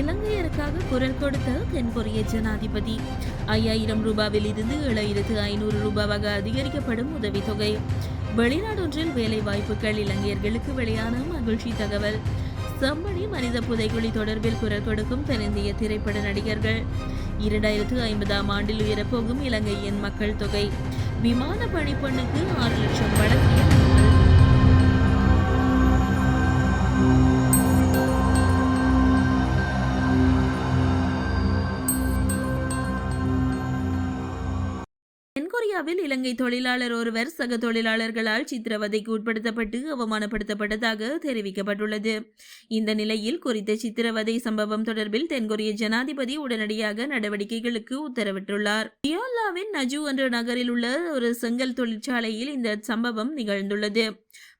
இலங்கையருக்காக குரல் கொடுத்த தென்கொரிய ஜனாதிபதி. ஐயாயிரம் ரூபாவில் இருந்து ஏழாயிரத்து ஐநூறு ரூபாவாக அதிகரிக்கப்படும் உதவித்தொகை. வெளிநாடொன்றில் வேலை வாய்ப்புகள் இலங்கையர்களுக்கு வெளியான மகிழ்ச்சி தகவல். செம்மணி மனித புதைகுழி தொடர்பில் குரல் கொடுக்கும் தென்னிந்திய திரைப்பட நடிகர்கள். இரண்டாயிரத்து ஐம்பதாம் ஆண்டில் உயரப்போகும் இலங்கையின் மக்கள் தொகை. விமான பணிப்பெண்ணுக்கு ஆறு லட்சம் வழங்கிய இந்தியாவில் இலங்கை தொழிலாளர் ஒருவர் சக தொழிலாளர்களால் சித்திரவதைக்கு உட்படுத்தப்பட்டு அவமானப்படுத்தப்பட்டதாக தெரிவிக்கப்பட்டுள்ளது. இந்த நிலையில் குறித்த சித்திரவதை சம்பவம் தொடர்பில் தென்கொரிய ஜனாதிபதி உடனடியாக நடவடிக்கைகளுக்கு உத்தரவிட்டுள்ளார். பியோல்லாவின் நஜு என்ற நகரில் உள்ள ஒரு செங்கல் தொழிற்சாலையில் இந்த சம்பவம் நிகழ்ந்துள்ளது.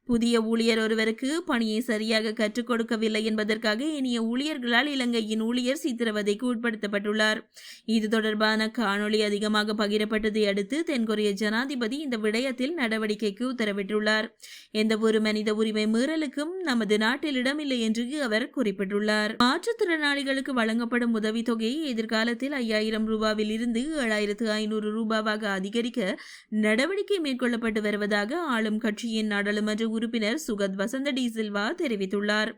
புதிய ஊழியர் ஒருவருக்கு பணியை சரியாக கற்றுக் கொடுக்கவில்லை என்பதற்காக இனிய ஊழியர்களால் இலங்கையின் ஊழியர் சித்திரவதைக்கு உட்படுத்தப்பட்டுள்ளார் இது தொடர்பான காணொளி அதிகமாக பகிரப்பட்டதை அடுத்து தென்கொரிய ஜனாதிபதி இந்த விடயத்தில் நடவடிக்கைக்கு உத்தரவிட்டுள்ளார். எந்த ஒரு மனித உரிமை மீறலுக்கும் நமது நாட்டில் இடமில்லை என்று அவர் குறிப்பிட்டுள்ளார். மாற்றுத்திறனாளிகளுக்கு வழங்கப்படும் உதவித்தொகையை எதிர்காலத்தில் ஐயாயிரம் ரூபாவில் இருந்து ஏழாயிரத்து ஐநூறு ரூபாவாக அதிகரிக்க நடவடிக்கை மேற்கொள்ளப்பட்டு வருவதாக ஆளும் கட்சியின் நாடாளுமன்ற உறுப்பினர் சுகத் வசந்த டி சில்வா தெரிவித்துள்ளார்.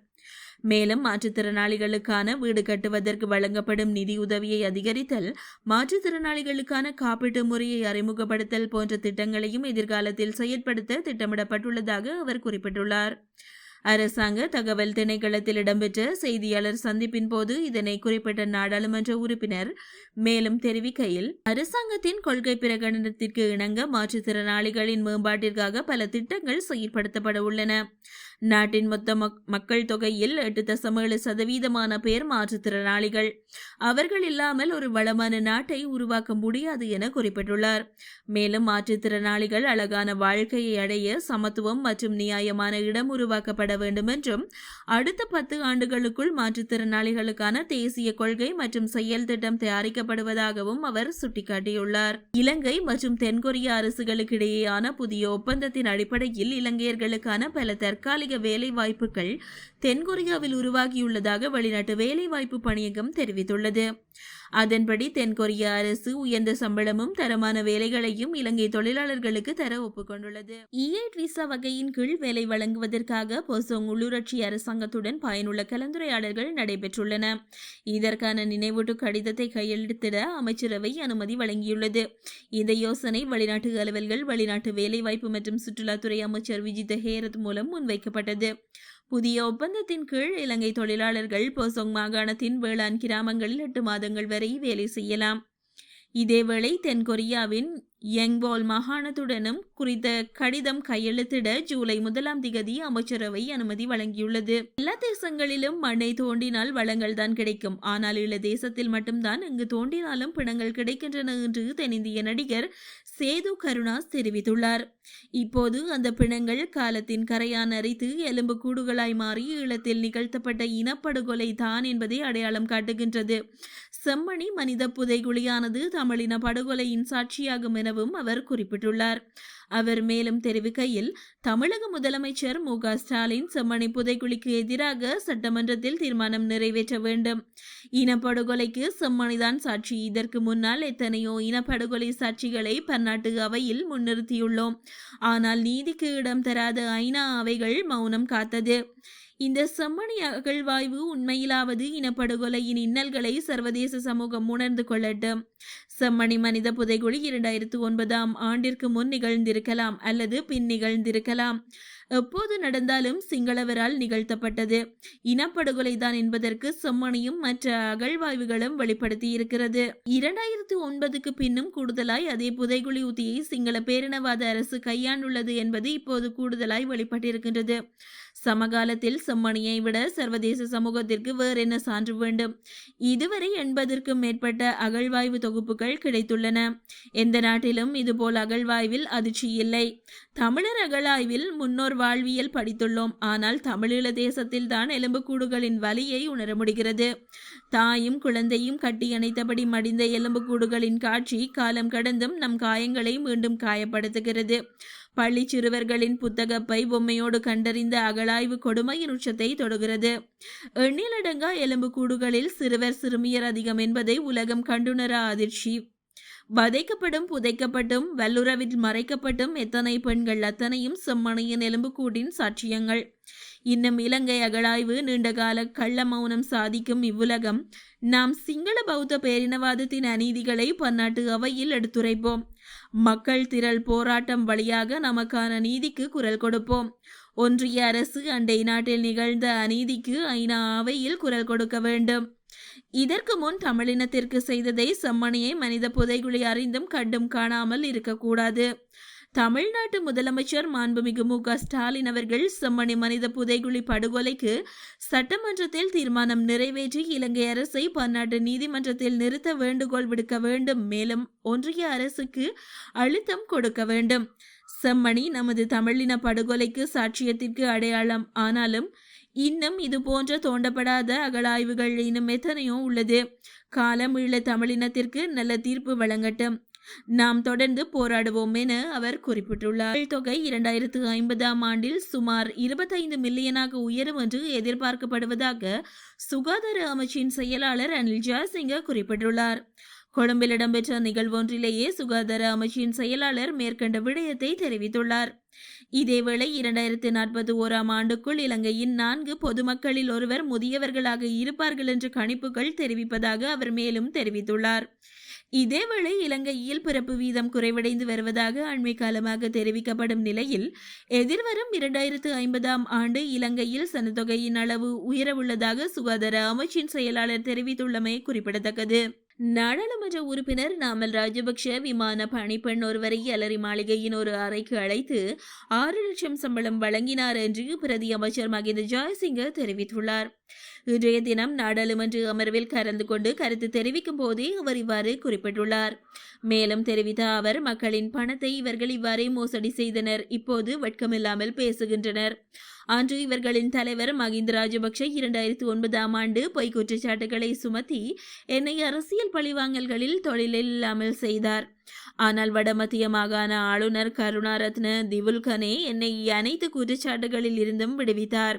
மேலும் மாற்றுத்திறனாளிகளுக்கான வீடு கட்டுவதற்கு வழங்கப்படும் நிதியுதவியை அதிகரித்தல் மாற்றுத்திறனாளிகளுக்கான காப்பீட்டு முறையை அறிமுகப்படுத்தல் போன்ற திட்டங்களையும் எதிர்காலத்தில் செயற்படுத்த திட்டமிடப்பட்டுள்ளதாக அவர் குறிப்பிட்டுள்ளார். அரசாங்க தகவல் திணைக்களத்தில் இடம்பெற்ற செய்தியாளர் சந்திப்பின் போது இதனை குறிப்பிட்ட நாடாளுமன்ற உறுப்பினர் மேலும் தெரிவிக்கையில் அரசாங்கத்தின் கொள்கை பிரகடனத்திற்கு இணங்க மாற்றுத்திறனாளிகளின் மேம்பாட்டிற்காக பல திட்டங்கள் செயல்படுத்தப்பட உள்ளன. நாட்டின் மொத்த மக்- மக்கள் தொகையில் எட்டு தசம் ஏழு சதவீதமான பேர் மாற்றுத்திறனாளிகள். அவர்கள் இல்லாமல் ஒரு வளமான நாட்டை உருவாக்க முடியாது என குறிப்பிட்டுள்ளார். மேலும் மாற்றுத்திறனாளிகள் அழகான வாழ்க்கையை அடைய சமத்துவம் மற்றும் நியாயமான இடம் உருவாக்கப்பட வேண்டும் என்றும் அடுத்த பத்து ஆண்டுகளுக்குள் மாற்றுத்திறனாளிகளுக்கான தேசிய கொள்கை மற்றும் செயல் திட்டம் தயாரிக்கப்படுவதாகவும் அவர் சுட்டிக்காட்டியுள்ளார். இலங்கை மற்றும் தென்கொரிய அரசுகளுக்கு இடையேயான புதிய ஒப்பந்தத்தின் அடிப்படையில் இலங்கையர்களுக்கான பல தற்காலிக வேலை வாய்ப்புகள் தென்கொரியாவில் உருவாகியுள்ளதாக வெளிநாட்டு வேலைவாய்ப்பு பணியகம் தெரிவித்துள்ளது. அதன்படி தென்கொரிய அரசு உயர்ந்த சம்பளமும் தரமான வேலைகளையும் இலங்கை தொழிலாளர்களுக்கு தர ஒப்புக்கொண்டுள்ளது. இஏட் விசா வகையின் கீழ் வேலை வழங்குவதற்காக பொசோங் உள்ளூராட்சி அரசாங்கத்துடன் பயனுள்ள கலந்துரையாடல்கள் நடைபெற்றுள்ளன. இதற்கான நினைவூட்டு கடிதத்தை கையெழுத்திட அமைச்சரவை அனுமதி வழங்கியுள்ளது. இந்த யோசனை வெளிநாட்டு அலுவல்கள் வெளிநாட்டு வேலைவாய்ப்பு மற்றும் சுற்றுலாத்துறை அமைச்சர் விஜித ஹேரத் மூலம் முன்வைக்கப்பட்டது. புதிய ஒப்பந்தத்தின் கீழ் இலங்கை தொழிலாளர்கள் போசோங் மாகாணத்தின் வேளாண் கிராமங்களில் எட்டு மாதங்கள் வரை வேலை செய்யலாம். இதேவேளை தென்கொரியாவின் யங்வால் மாகாணத்துடனும் குறித்த கடிதம் கையெழுத்திட ஜூலை முதலாம் திகதி அமைச்சரவை அனுமதி வழங்கியுள்ளது. எல்லா தேசங்களிலும் மண்ணை தோண்டினால் வளங்கள் தான் கிடைக்கும். ஆனால் ஈழ தேசத்தில் மட்டும்தான் இங்கு தோண்டினாலும் பிணங்கள் கிடைக்கின்றன என்று தென்னிந்திய நடிகர் சேது கருணாஸ் தெரிவித்துள்ளார். இப்போது அந்த பிணங்கள் காலத்தின் கரையான் அரித்து எலும்பு கூடுகளாய் மாறி ஈழத்தில் நிகழ்த்தப்பட்ட இனப்படுகொலை தான் என்பதை அடையாளம் காட்டுகின்றது. செம்மணி மனித புதைகுழியானது தமிழின படுகொலையின் சாட்சியாகும் என எனவும் அவர் குறிப்பிட்டுள்ளார். அவர் மேலும் தெரிவிக்கையில் தமிழக முதலமைச்சர் மு க ஸ்டாலின் செம்மணி புதைக்குழிக்கு எதிராக சட்டமன்றத்தில் தீர்மானம் நிறைவேற்ற வேண்டும். இனப்படுகொலைக்கு செம்மணிதான் சாட்சி. இதற்கு முன்னால் எத்தனையோ இனப்படுகொலை சாட்சிகளை பன்னாட்டு அவையில் முன்னிறுத்தியுள்ளோம். ஆனால் நீதிக்கு இடம் தராத ஐநா அவைகள் மௌனம் காத்தது. இந்த செம்மணி அகழ்வாய்வு உண்மையிலாவது இனப்படுகொலையின் இன்னல்களை சர்வதேச சமூகம் உணர்ந்து கொள்ளட்டும். செம்மணி மனித புதைகுழி இரண்டாயிரத்து ஒன்பதாம் ஆண்டிற்கு முன் நிகழ்ந்திருக்கலாம் அல்லது பின் நிகழ்ந்திருக்கலாம். எப்போது நடந்தாலும் சிங்களவரால் நிகழ்த்தப்பட்டது. இனப்படுகொலைதான் என்பதற்கு செம்மணியும் மற்ற அகழ்வாய்வுகளும் வெளிப்படுத்தி இருக்கிறது இரண்டாயிரத்து ஒன்பதுக்கு பின்னும் கூடுதலாய் அதே புதைகுழி உத்தியை சிங்கள பேரினவாத அரசு கையாண்டுள்ளது என்பது இப்போது கூடுதலாய் வெளிப்பட்டிருக்கின்றது. சமகாலத்தில் செம்மணியை விட சர்வதேச சமூகத்திற்கு வேறு என்ன சான்று வேண்டும்? இதுவரை எண்பதற்கும் மேற்பட்ட அகழ்வாய்வு தொகுப்புகள் கிடைத்துள்ளன. எந்த நாட்டிலும் இதுபோல் அகழ்வாய்வில் அதிர்ச்சி இல்லை. தமிழர் அகழாய்வில் முன்னோர் வாழ்வியல் படித்துள்ளோம். ஆனால் தமிழீழ தேசத்தில் தான் எலும்புக்கூடுகளின் வலியை உணர முடிகிறது. தாயும் குழந்தையும் கட்டியணைத்தபடி மடிந்த எலும்புக்கூடுகளின் காட்சி காலம் கடந்தும் நம் காயங்களை மீண்டும் காயப்படுத்துகிறது. பள்ளி சிறுவர்களின் புத்தகப்பை பொம்மையோடு கண்டறிந்த அகழாய்வு கொடுமையின் உச்சத்தை தொடுகிறது. எண்ணிலடங்கா எலும்புக்கூடுகளில் சிறுவர் சிறுமியர் அதிகம் என்பதை உலகம் கண்டுணர அதிர்ச்சி. வதைக்கப்படும் புதைக்கப்பட்டும் வல்லுறவில் மறைக்கப்பட்டும் எத்தனை பெண்கள் அத்தனையும் செம்மணியின் எலும்புக்கூடின் சாட்சியங்கள். இன்னும் இலங்கை அகழாய்வு நீண்டகால கள்ள மௌனம் சாதிக்கும் இவ்வுலகம். நாம் சிங்கள பௌத்த பேரினவாதத்தின் அநீதிகளை பன்னாட்டு அவையில் எடுத்துரைப்போம். மக்கள் திரள் போராட்டம் வழியாக நமக்கான நீதிக்கு குரல் கொடுப்போம். ஒன்றிய அரசு அண்டை நாட்டில் நிகழ்ந்த அநீதிக்கு ஐநா அவையில் குரல் கொடுக்க வேண்டும். இதற்கு முன் தமிழினத்திற்கு செய்ததை செம்மணியை மனித புதைகுழி அறிந்தும் கண்டும் காணாமல் இருக்கக்கூடாது. தமிழ்நாட்டு முதலமைச்சர் மாண்புமிகு மு க ஸ்டாலின் அவர்கள் செம்மணி மனித புதைகுழி படுகொலைக்கு சட்டமன்றத்தில் தீர்மானம் நிறைவேற்றி இலங்கை அரசை பன்னாட்டு நீதிமன்றத்தில் நிறுத்த வேண்டுகோள் விடுக்க வேண்டும். மேலும் ஒன்றிய அரசுக்கு அழுத்தம் கொடுக்க வேண்டும். செம்மணி நமது தமிழின படுகொலைக்கு சாட்சியத்திற்கு அடையாளம். ஆனாலும் இன்னும் இது போன்ற தோண்டப்படாத அகழாய்வுகள் இன்னும் எத்தனையோ உள்ளது. காலம் ஈழ தமிழினத்திற்கு நல்ல தீர்ப்பு வழங்கட்டும். நாம் தொடர்ந்து போராடுவோம் என அவர் குறிப்பிட்டுள்ளார். தொகை இரண்டாயிரத்து ஐம்பதாம் ஆண்டில் சுமார் இருபத்தைந்து மில்லியனாக உயரும் என்று எதிர்பார்க்கப்படுவதாக சுகாதார அமைச்சின் செயலாளர் அனில் ஜாசிங்க குறிப்பிட்டுள்ளார். கொழும்பில் இடம்பெற்ற நிகழ்வொன்றிலேயே சுகாதார அமைச்சின் செயலாளர் மேற்கண்ட விடயத்தை தெரிவித்துள்ளார். இதேவேளை இரண்டாயிரத்து நாற்பத்தி ஓராம் ஆண்டுக்குள் இலங்கையின் நான்கு பொதுமக்களில் ஒருவர் முதியவர்களாக இருப்பார்கள் என்ற கணிப்புகள் தெரிவிப்பதாக அவர் மேலும் தெரிவித்துள்ளார். இதேவேளை இலங்கையில் பிறப்பு வீதம் குறைவடைந்து வருவதாக அண்மை காலமாக தெரிவிக்கப்படும் நிலையில் எதிர்வரும் இரண்டாயிரத்து ஐம்பதாம் ஆண்டு இலங்கையில் சனத்தொகையின் அளவு உயரவுள்ளதாக சுகாதார அமைச்சின் செயலாளர் தெரிவித்துள்ளமை குறிப்பிடத்தக்கது. நாடாளுமன்ற உறுப்பினர் நாமல் ராஜபக்ஷ விமான பணிப்பெண் ஒருவரை அலரி மாளிகையின் ஒரு அறைக்கு அழைத்து ஆறு லட்சம் சம்பளம் வழங்கினார் என்று பிரதி அமைச்சர் மகிந்த ஜாய்சிங்க தெரிவித்துள்ளார். இன்றைய தினம் நாடாளுமன்ற அமர்வில் கலந்து கொண்டு கருத்து தெரிவிக்கும் போதே அவர் இவ்வாறு குறிப்பிட்டுள்ளார். மேலும் தெரிவித்த அவர் மக்களின் பணத்தை இவர்கள் இவ்வாறே மோசடி செய்தனர். இப்போது வெட்கமில்லாமல் பேசுகின்றனர். அன்று இவர்களின் தலைவர் மகிந்த ராஜபக்ஷ இரண்டாயிரத்தி ஒன்பதாம் ஆண்டு பொய் குற்றச்சாட்டுகளை சுமத்தி என்னை அரசியல் பழிவாங்கல்களில் தொழிலில்லாமல் செய்தார். ஆனால் வடமத்திய மாகாண ஆளுநர் கருணாரத்ன திவுல்கனே என்னை அனைத்து குற்றச்சாட்டுகளில் இருந்தும் விடுவித்தார்.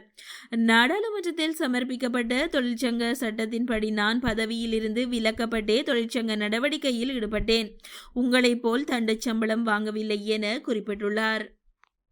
நாடாளுமன்றத்தில் சமர்ப்பிக்கப்பட்ட தொழிற்சங்க சட்டத்தின்படி நான் பதவியில் இருந்து விலக்கப்பட்டே தொழிற்சங்க நடவடிக்கையில் ஈடுபட்டேன். உங்களைப் போல் தண்டச் சம்பளம் வாங்கவில்லை என குறிப்பிட்டுள்ளார்.